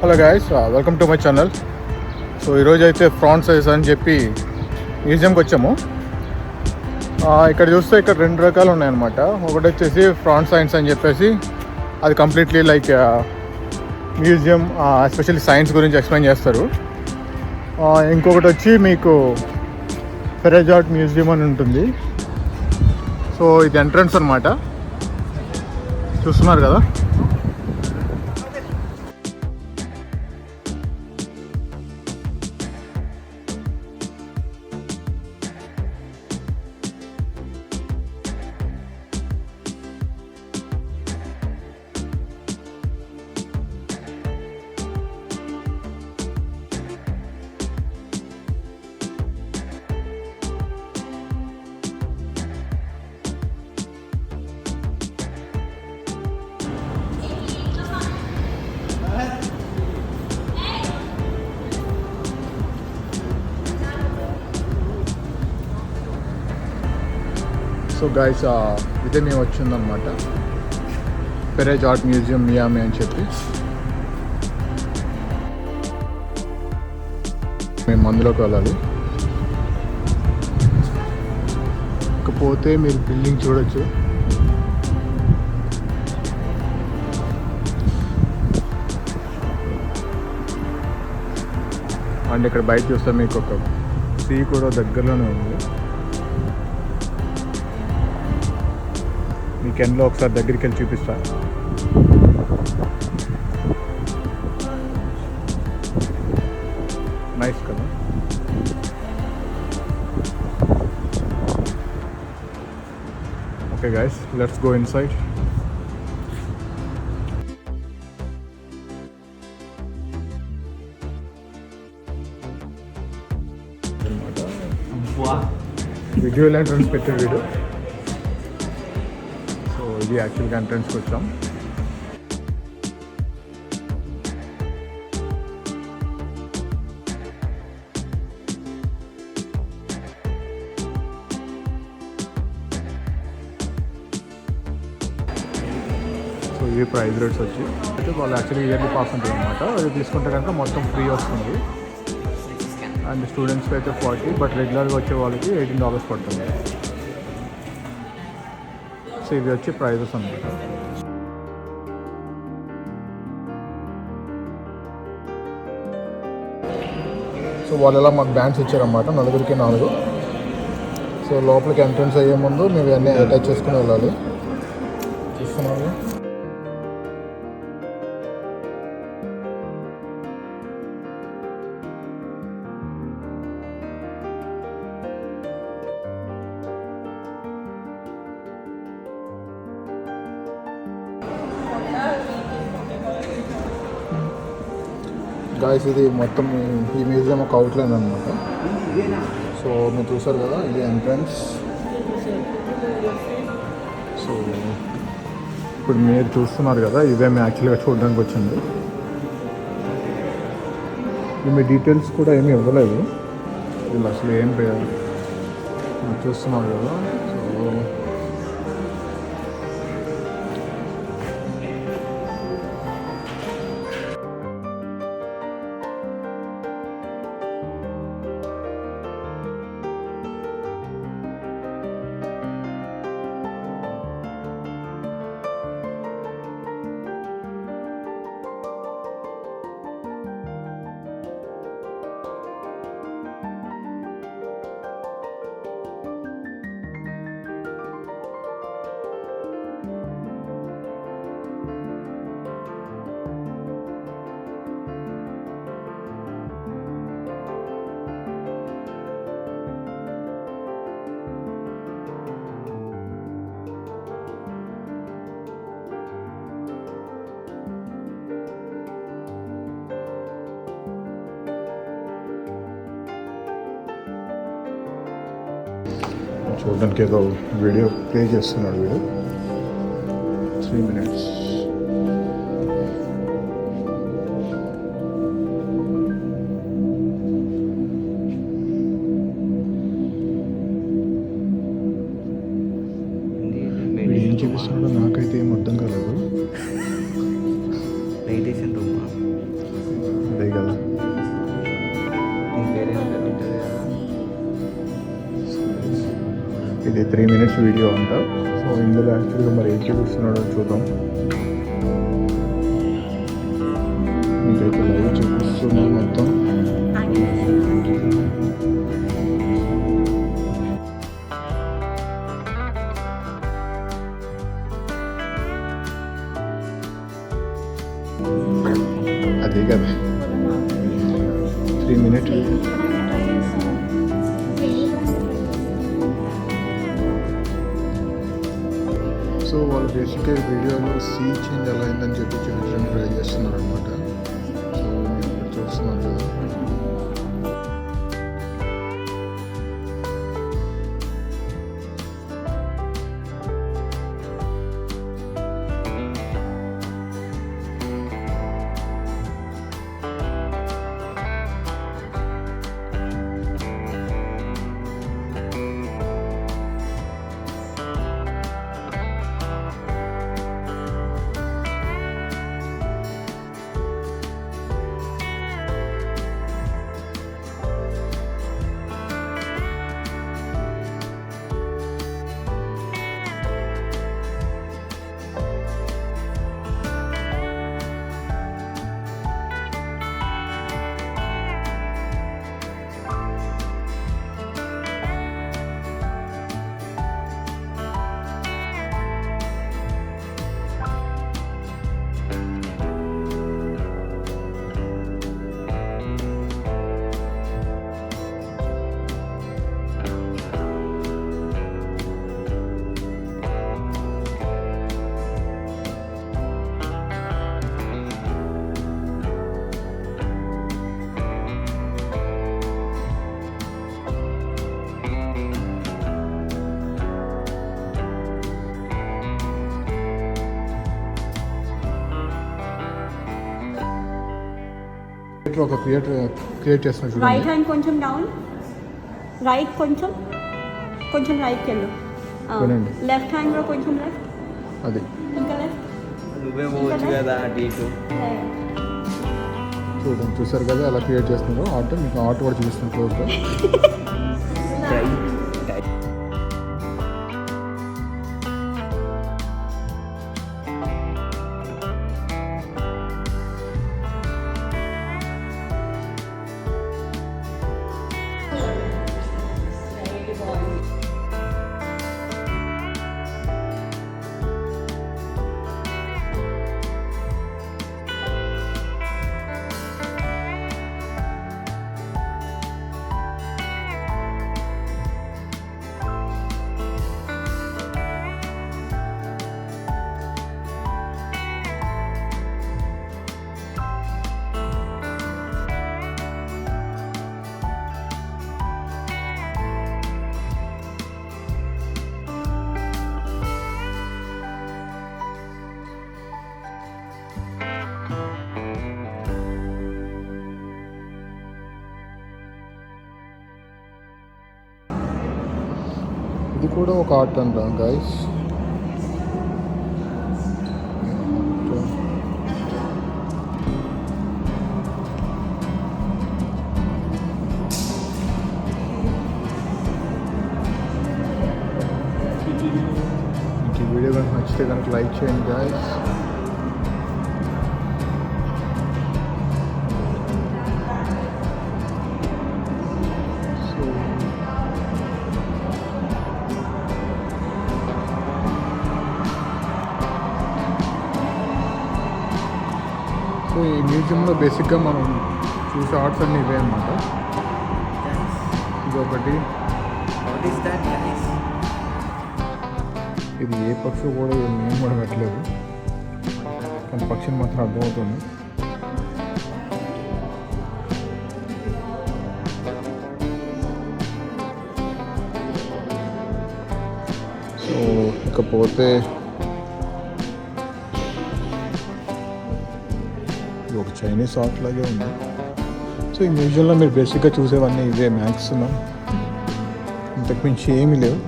Hello guys welcome to my channel so ఈరోజు అయితే prawn size అని చెప్పి మ్యూజియంకి వచ్చాము. ఇక్కడ చూస్తే ఇక్కడ రెండు రకాలు ఉన్నాయన్నమాట. ఒకటి వచ్చేసి ఫ్రాన్ సైన్స్ అని చెప్పేసి అది completely like uh, museum especially science గురించి ఎక్స్ప్లెయిన్ చేస్తారు. ఇంకొకటి వచ్చి మీకు ఫెరజాట్ మ్యూజియం అని ఉంటుంది. సో ఇది ఎంట్రన్స్ అనమాట చూస్తున్నారు కదా? సో గాయస్ ఇదే మేము వచ్చిందనమాట పెరేజ్ ఆర్ట్ మ్యూజియం మియామి అని చెప్పి. మేము మందులోకి వెళ్ళాలి. ఇకపోతే మీరు బిల్డింగ్ చూడొచ్చు. అండ్ ఇక్కడ బయట చూస్తే మీకు ఒక సీ కూడా దగ్గరలోనే ఉంది. మీకు ఎండ్లో ఒకసారి దగ్గరికి వెళ్ళి చూపిస్తా నైస్ కదా okay guys let's go inside video entrance పెట్టే వీడియో ఇది యాక్చువల్గా ఎంట్రన్స్కి వచ్చాం. సో ఇవి ప్రైజ్ రేట్స్ వచ్చి. అయితే వాళ్ళు యాక్చువల్లీ ఇయర్లీ పాస్ ఉంటుంది అనమాట అది తీసుకుంటే కనుక మొత్తం ఫ్రీ వస్తుంది. అండ్ స్టూడెంట్స్కి అయితే ఫార్టీ బట్ రెగ్యులర్గా వచ్చే వాళ్ళకి ఎయిటీన్ డాలర్స్ పడుతుంది. సో ఇవి వచ్చి ప్రైజెస్ అనమాట సో వాళ్ళు ఎలా మాకు బ్యాండ్స్ ఇచ్చారన్నమాట? నలుగురికి నాలుగు. సో లోపలికి ఎంట్రన్స్ అయ్యే ముందు మేము ఇవన్నీ అటాచ్ చేసుకుని వెళ్ళాలి. గాయస్ ఇది మొత్తం ఈ- మ్యూజియం ఒక అవుట్లైన్ అనమాట సో మీరు చూసారు కదా ఇది ఎంట్రన్స్ సో ఇప్పుడు మీరు చూస్తున్నారు కదా ఇవే మేము యాక్చువల్గా చూడడానికి వచ్చింది. మీ డీటెయిల్స్ కూడా ఏమీ ఇవ్వలేదు. వీళ్ళు అసలు ఏం పే- చూస్తున్నారు కదా సో చూడడానికి ఏదో వీడియో ప్లే చేస్తున్నాడు వీడు. త్రీ మినిట్స్ ఏం చూపిస్తున్నాడో నాకైతే ఏం అర్థం కాలేదు. మెడిటేషన్ రూమ్ ఇది త్రీ మినిట్స్ వీడియో అంట సో ఇందులో యాక్చువల్గా మరి ఏం చూపిస్తున్నాడో చూద్దాం. బేసిక్గా వీడియోలో సీ చేంజ్ ఎలా అయిందని చెప్పి చూపించడానికి ట్రై చేస్తున్నారు అనమాట క్రియేటర్ ఒక క్రియేటర్ క్రియేట్ చేస్తున్నారు రైట్ చూడండి హ్యాండ్ కొంచెం డౌన్ రైట్ కొంచెం కొంచెం రైట్కి వెళ్ళు. వినండి. లెఫ్ట్ హ్యాండ్ కూడా కొంచెం లెఫ్ట్ అది. ఇంకా లెఫ్ట్ నువ్వే పోవచ్చు కదా అటు ఇటు చూడండి చూసారు కదా ఎలా క్రియేట్ చేస్తున్నారో. ఆర్ట్ మీకు ఆర్ట్ కూడా చూపిస్తాను క్లోజ్గా కూడా ఒక ఆర్ట్ అంట గైస్ మీకు ఈ వీడియో కనుక నచ్చితే కనుక లైక్ చేయండి గాయస్ మ్యూజియంలో బేసిక్గా మనం చూసే ఆర్ట్స్ అన్నీ ఇవే అనమాట ఇది ఒకటి వాట్ ఈస్ దట్ గైస్ ఇది ఏ పక్షి కూడా నేను కూడా పెట్టలేదు. కానీ పక్షిని మాత్రం అర్థమవుతుంది. సో ఇకపోతే చైనీస్ ఆర్ట్ లాగే ఉంది. సో ఈ మ్యూజియంలో మీరు బేసిక్గా చూసేవన్నీ ఇవే మ్యాక్సిమం ఇంతకుమించి ఏమీ లేవు.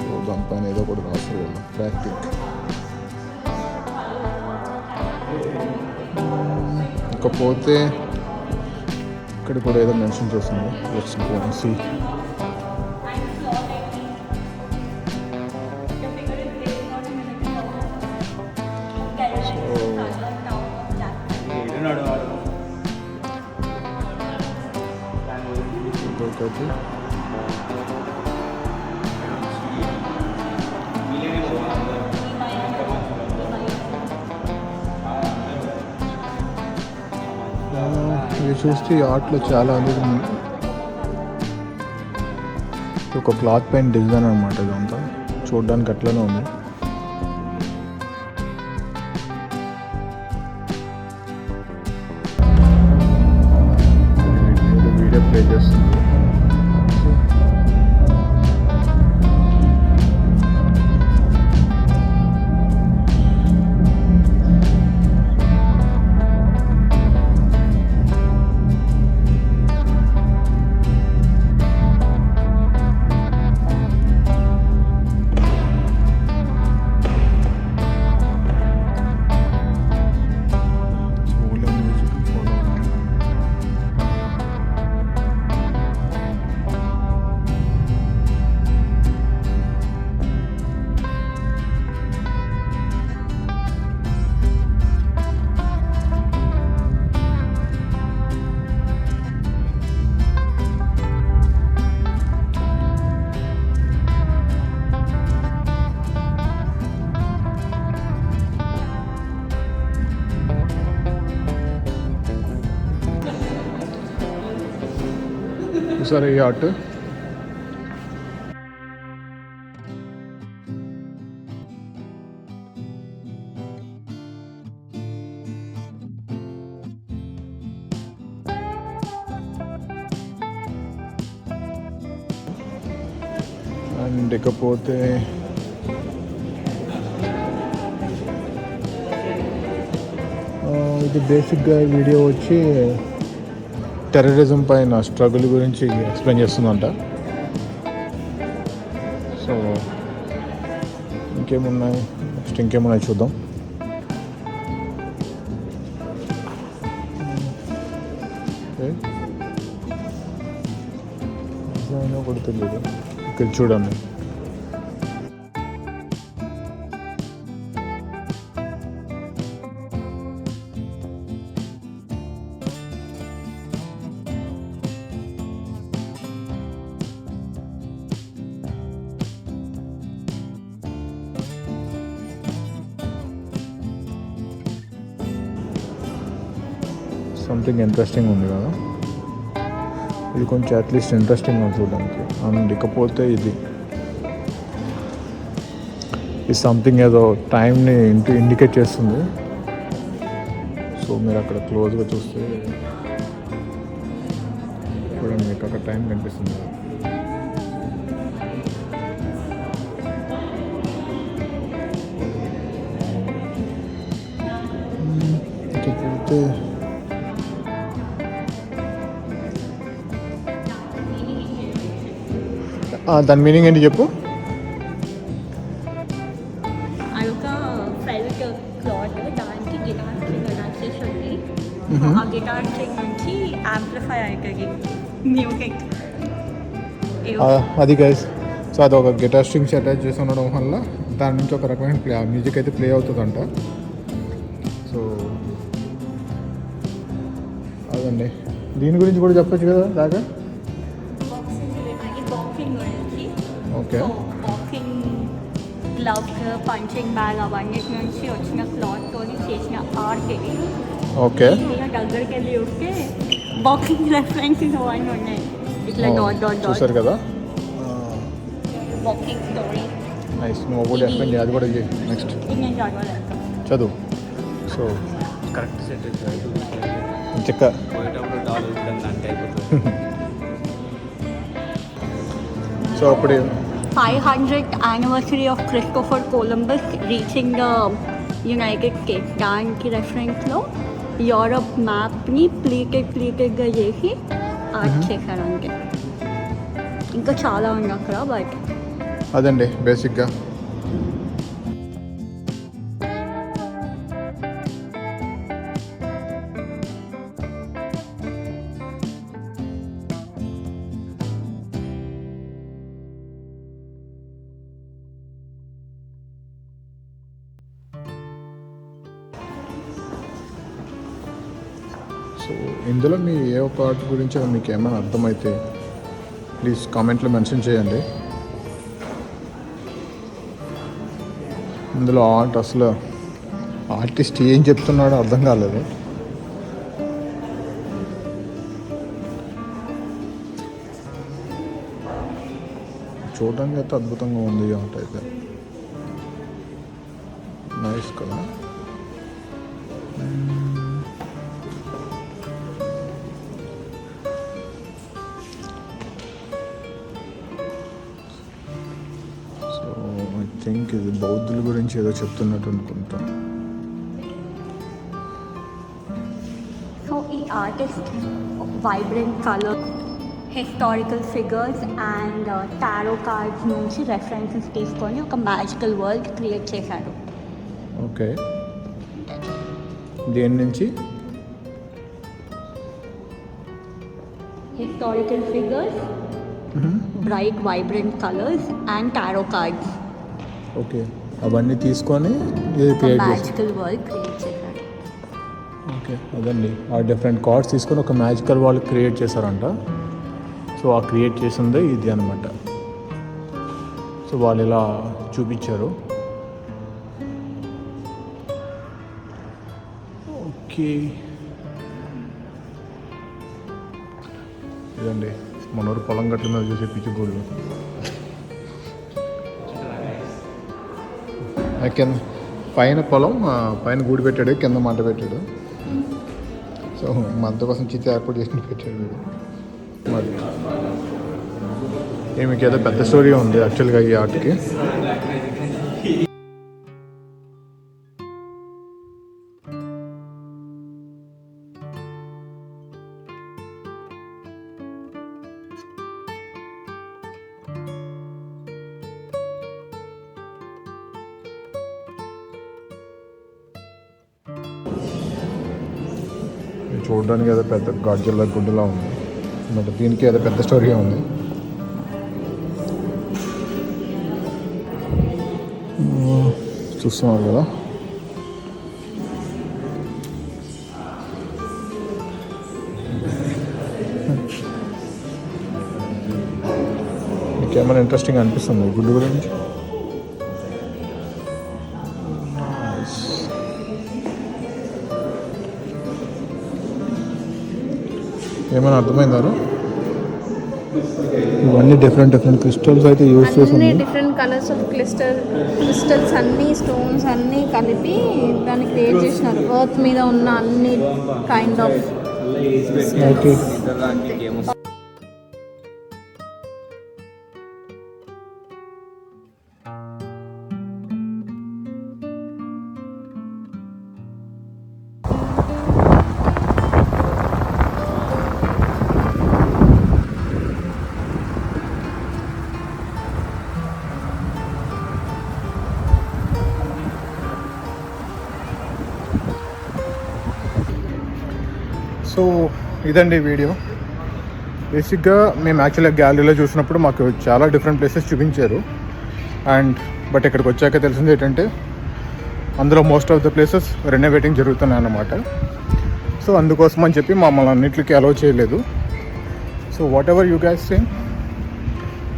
సో దానిపైన ఏదో ఒకటి రాస్తారు కదా ప్రాక్టిక్ ఇకపోతే ఇక్కడ కూడా ఏదో మెన్షన్ చేస్తుంది లెట్స్ గో సీ ఇది చూస్తే ఆర్ట్లో చాలా అనేది ఉంది. ఒక క్లాత్ పెయింట్ డిజైన్ అనమాట ఇదంతా చూడడానికి అట్లనే ఉంది వీడియో ప్లే చూసారా ఈ ఆర్ట్ అండ్ ఇకపోతే ఆ, ఇది బేసిక్గా వీడియో వచ్చి టెర్రరిజం పైన స్ట్రగుల్ గురించి ఎక్స్ప్లెయిన్ చేస్తుందంట. సో ఇంకేమున్నాయి? నెక్స్ట్ ఇంకేమున్నాయి చూద్దాం. ఓకే. డిజైన్ ఒకటి తెలియదు ఇక్కడ చూడండి. సంథింగ్ ఇంట్రెస్టింగ్ ఉంది కదా. ఇది కొంచెం అట్లీస్ట్ ఇంట్రెస్టింగ్ చూడడానికి. అండ్ ఇకపోతే ఇది ఇది సంథింగ్ ఏదో టైంని ఇంటి ఇండికేట్ చేస్తుంది. సో మీరు అక్కడ క్లోజ్గా చూస్తే చూడండి మీకు అక్కడ టైం కనిపిస్తుంది. దాని మీనింగ్ ఏంటి చెప్పు. ఆ గిటార్ స్ట్రింగ్ నుంచి యాంప్లిఫై అవుతుంది. మ్యూజిక్ అది గైస్ సో అది ఒక గిటార్ స్ట్రింగ్స్ అటాచ్ చేసి ఉండడం వల్ల దాని నుంచి ఒక రకమైన ప్లే మ్యూజిక్ అయితే ప్లే అవుతుందంట. సో అదండి. దీని గురించి కూడా చెప్పొచ్చు కదా దాకా okay boxing gloves punching bag అవన్నీ నుంచి వచ్చిన క్లాత్తో చేసిన ఆర్ట్ ఇది ఓకే ఇలా దగ్గరికి వెళ్ళి చూస్తే బాక్సింగ్ రెఫరెన్సెస్ అవన్నీ ఉన్నాయి ఇట్లా డాట్ డాట్ డాట్ చూసారు కదా బాక్సింగ్ స్టోరీ నైస్ నువ్వు కూడా ఎక్స్ప్లెయిన్ చేయి అది కూడా చేయి నెక్స్ట్ ఇది నేను చదవలేదు చదువు సో కరెక్ట్ సెట్ చెక్క పోయేటప్పుడు డాల్ ఇద్దాం దానికి అయిపోతుంది సో అప్పుడు 500th anniversary of Christopher Columbus reaching the United States దానికి రెఫరెన్స్లో యూరప్ మ్యాప్ని ప్లీటెడ్ ప్లీటెడ్గా చేసి ఆర్ట్ చేశారు అంతే ఇంకా చాలా ఉంది అక్కడ బట్ అదండి బేసిక్గా ఒక ఆర్ట్ గురించి మీకు ఏమైనా అర్థమైతే ప్లీజ్ కామెంట్లో మెన్షన్ చేయండి. ఇందులో ఆర్ట్ అసలు ఆర్టిస్ట్ ఏం చెప్తున్నాడో అర్థం కాలేదు. చూడడానికి అయితే అద్భుతంగా ఉంది ఆర్ట్ అయితే. నైస్ కదా? గురించి ఏదో చెప్తున్నట్టు అనుకుంటా. సో ఈ artist vibrant colour historical figures and tarot cards నుంచి రెఫరెన్సెస్ తీసుకొని ఒక మ్యాజికల్ వరల్డ్ క్రియేట్ చేశాడు ఓకే దేని నుంచి? Historical figures bright vibrant colours and tarot cards okay అవన్నీ తీసుకొని ఇది క్రియేట్ చేసి మ్యాజికల్ వరల్డ్ క్రియేట్ చేశాడు. ఓకే అదండి. ఆ డిఫరెంట్ కార్డ్స్ తీసుకొని ఒక మ్యాజికల్ వాళ్ళు క్రియేట్ చేశారంట. సో ఆ క్రియేట్ చేసిందే ఇది అనమాట సో వాళ్ళు ఇలా చూపించారు. ఓకే. ఇదండి మనోరు పొలం మీద చూసే పిచ్చి గోళ్ళు కింద పైన పొలం పైన గూడు పెట్టాడు కింద మంట పెట్టాడు. సో మంట కోసం చిత్త ఏర్పాటు చేసి పెట్టాడు వీడు. మరి ఏమికేదో ఏదో పెద్ద స్టోరీ ఉంది యాక్చువల్గా ఈ ఆర్ట్కి. చూడడానికి ఏదో పెద్ద గాడ్జిల్లా గుడ్డులా ఉంది. బట్ దీనికి ఏదో పెద్ద స్టోరీ ఉంది. చూస్తున్నారు కదా? ఇంకేమైనా ఇంట్రెస్టింగ్ అనిపిస్తుంది. గుడ్డు గురించి? ఏమైనా అర్థమైందారు ఇవన్నీ డిఫరెంట్ డిఫరెంట్ క్రిస్టల్స్ అయితే యూజ్ చేసి different colours of crystal crystals అన్ని స్టోన్స్ అన్ని కలిపి దాన్ని క్రియేట్ చేసినారు ఎర్త్ మీద ఉన్న అన్ని కైండ్ ఆఫ్ ఓకే సో ఇదండి వీడియో. బేసిక్గా మేము యాక్చువల్గా గ్యాలరీలో చూసినప్పుడు మాకు చాలా డిఫరెంట్ ప్లేసెస్ చూపించారు. అండ్ బట్ ఇక్కడికి వచ్చాక తెలిసింది ఏంటంటే అందులో most of the places renovating జరుగుతున్నాయి అన్నమాట. సో అందుకోసం అని చెప్పి మమ్మల్ని అన్నింటికి అలౌ చేయలేదు. So whatever you guess same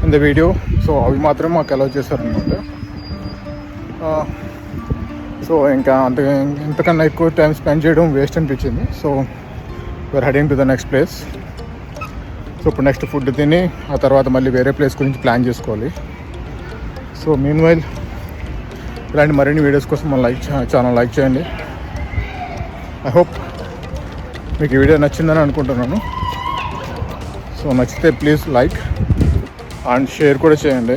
in the video so అవి మాత్రం మాకు అలౌ చేశారనమాట సో uh, ఇంకా అంత ఇంతకన్నా ఎక్కువ టైం స్పెండ్ చేయడం వేస్ట్ అనిపించింది. So we're heading to the next place so ఇప్పుడు నెక్స్ట్ ఫుడ్ తిని ఆ తర్వాత మళ్ళీ వేరే ప్లేస్ గురించి ప్లాన్ చేసుకోవాలి. సో మీన్ వైల్ ఇలాంటి మరిన్ని వీడియోస్ కోసం మన లైక్ ఛానల్ లైక్ చేయండి. ఐ హోప్ మీకు ఈ వీడియో నచ్చిందని అనుకుంటున్నాను. సో నచ్చితే ప్లీజ్ లైక్ అండ్ షేర్ కూడా చేయండి.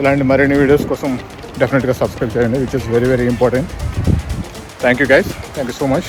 ఇలాంటి మరిన్ని వీడియోస్ కోసం డెఫినెట్గా సబ్స్క్రైబ్ చేయండి which is very very important thank you guys thank you so much